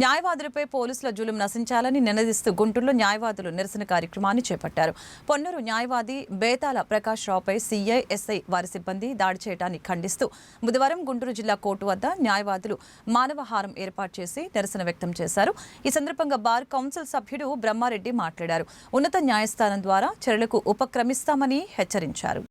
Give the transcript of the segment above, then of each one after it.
న్యాయవాదులపై పోలీసుల జులుం నశించాలని నినదిస్తూ గుంటూరులో న్యాయవాదులు నిరసన కార్యక్రమాన్ని చేపట్టారు. పొన్నూరు న్యాయవాది బేతాల ప్రకాష్ రావుపై సీఐ ఎస్ఐ వారి సిబ్బంది దాడి చేయడాన్ని ఖండిస్తూ బుధవారం గుంటూరు జిల్లా కోర్టు వద్ద న్యాయవాదులు మానవహారం ఏర్పాటు చేసి నిరసన వ్యక్తం చేశారు. ఈ సందర్భంగా బార్ కౌన్సిల్ సభ్యుడు బ్రహ్మారెడ్డి మాట్లాడారు. ఉన్నత న్యాయస్థానం ద్వారా చర్యలకు ఉపక్రమిస్తామని హెచ్చరించారు.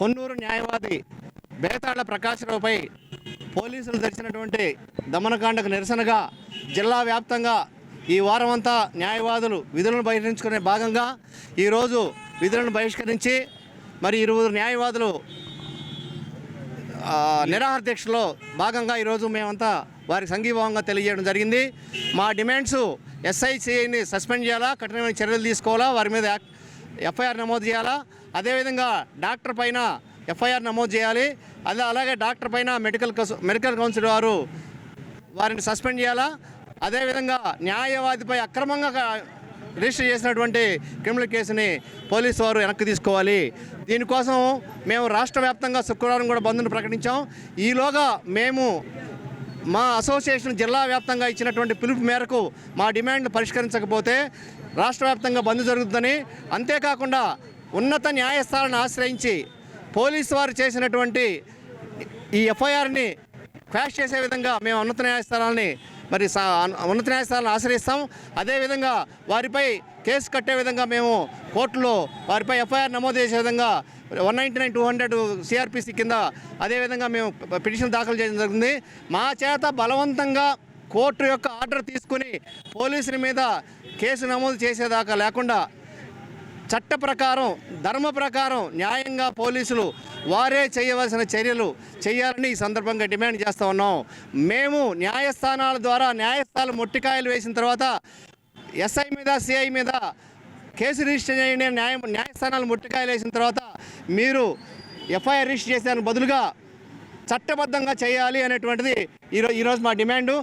పొన్నూరు న్యాయవాది బేతాళ్ళ ప్రకాశ్రావుపై పోలీసులు జరిచినటువంటి దమనకాండకు నిరసనగా జిల్లా వ్యాప్తంగా ఈ వారమంతా న్యాయవాదులు విధులను బహిష్కరించుకునే భాగంగా ఈరోజు విధులను బహిష్కరించి మరి ఇరువురు న్యాయవాదులు నిరాహార దీక్షలో భాగంగా ఈరోజు మేమంతా వారికి సంఘీభావంగా తెలియజేయడం జరిగింది. మా డిమాండ్స్ ఎస్ఐసిఐని సస్పెండ్ చేయాలా కఠినమైన చర్యలు తీసుకోవాలా వారి మీద యాక్- ఎఫ్ఐఆర్ నమోదు చేయాలా? అదేవిధంగా డాక్టర్ పైన ఎఫ్ఐఆర్ నమోదు చేయాలి. అదే అలాగే డాక్టర్ పైన మెడికల్ మెడికల్ కౌన్సిల్ వారు వారిని సస్పెండ్ చేయాలా? అదేవిధంగా న్యాయవాదిపై అక్రమంగా రిజిస్టర్ చేసినటువంటి క్రిమినల్ కేసుని పోలీసు వారు వెనక్కి తీసుకోవాలి. దీనికోసం మేము రాష్ట్ర వ్యాప్తంగా శుక్రవారం కూడా బంద్ను ప్రకటించాం. ఈలోగా మేము మా అసోసియేషన్ జిల్లా వ్యాప్తంగా ఇచ్చినటువంటి పిలుపు మేరకు మా డిమాండ్ను పరిష్కరించకపోతే రాష్ట్ర వ్యాప్తంగా బంద్ జరుగుతుందని అంతేకాకుండా ఉన్నత న్యాయస్థానాన్ని ఆశ్రయించి పోలీసు వారు చేసినటువంటి ఈ ఎఫ్ఐఆర్ని క్వాష్ చేసే విధంగా మేము ఉన్నత న్యాయస్థానాన్ని మరి సా- ఉన్నత న్యాయస్థానాలను ఆశ్రయిస్తాం. అదేవిధంగా వారిపై కేసు కట్టే విధంగా మేము కోర్టులో వారిపై ఎఫ్ఐఆర్ నమోదు చేసే విధంగా one ninety nine two hundred CRPC కింద అదేవిధంగా మేము పిటిషన్ దాఖలు చేయడం జరిగింది. మా చేత బలవంతంగా కోర్టు యొక్క ఆర్డర్ తీసుకుని పోలీసుల మీద కేసు నమోదు చేసేదాకా లేకుండా చట్ట ప్రకారం ధర్మ ప్రకారం న్యాయంగా పోలీసులు వారే చేయవలసిన చర్యలు చేయాలని ఈ సందర్భంగా డిమాండ్ చేస్తూ ఉన్నాం. మేము న్యాయస్థానాల ద్వారా న్యాయస్థానాలు మొట్టికాయలు వేసిన తర్వాత ఎస్ఐ మీద సిఐ మీద కేసు రిజిస్టర్ చేయండి న్యాయం న్యాయ న్యాయస్థానాలు ముట్టికాయలు వేసిన తర్వాత మీరు ఎఫ్ఐఆర్ రిజిస్టర్ చేసే బదులుగా చట్టబద్ధంగా చేయాలి అనేటువంటిది ఈరోజు ఈరోజు మా డిమాండు.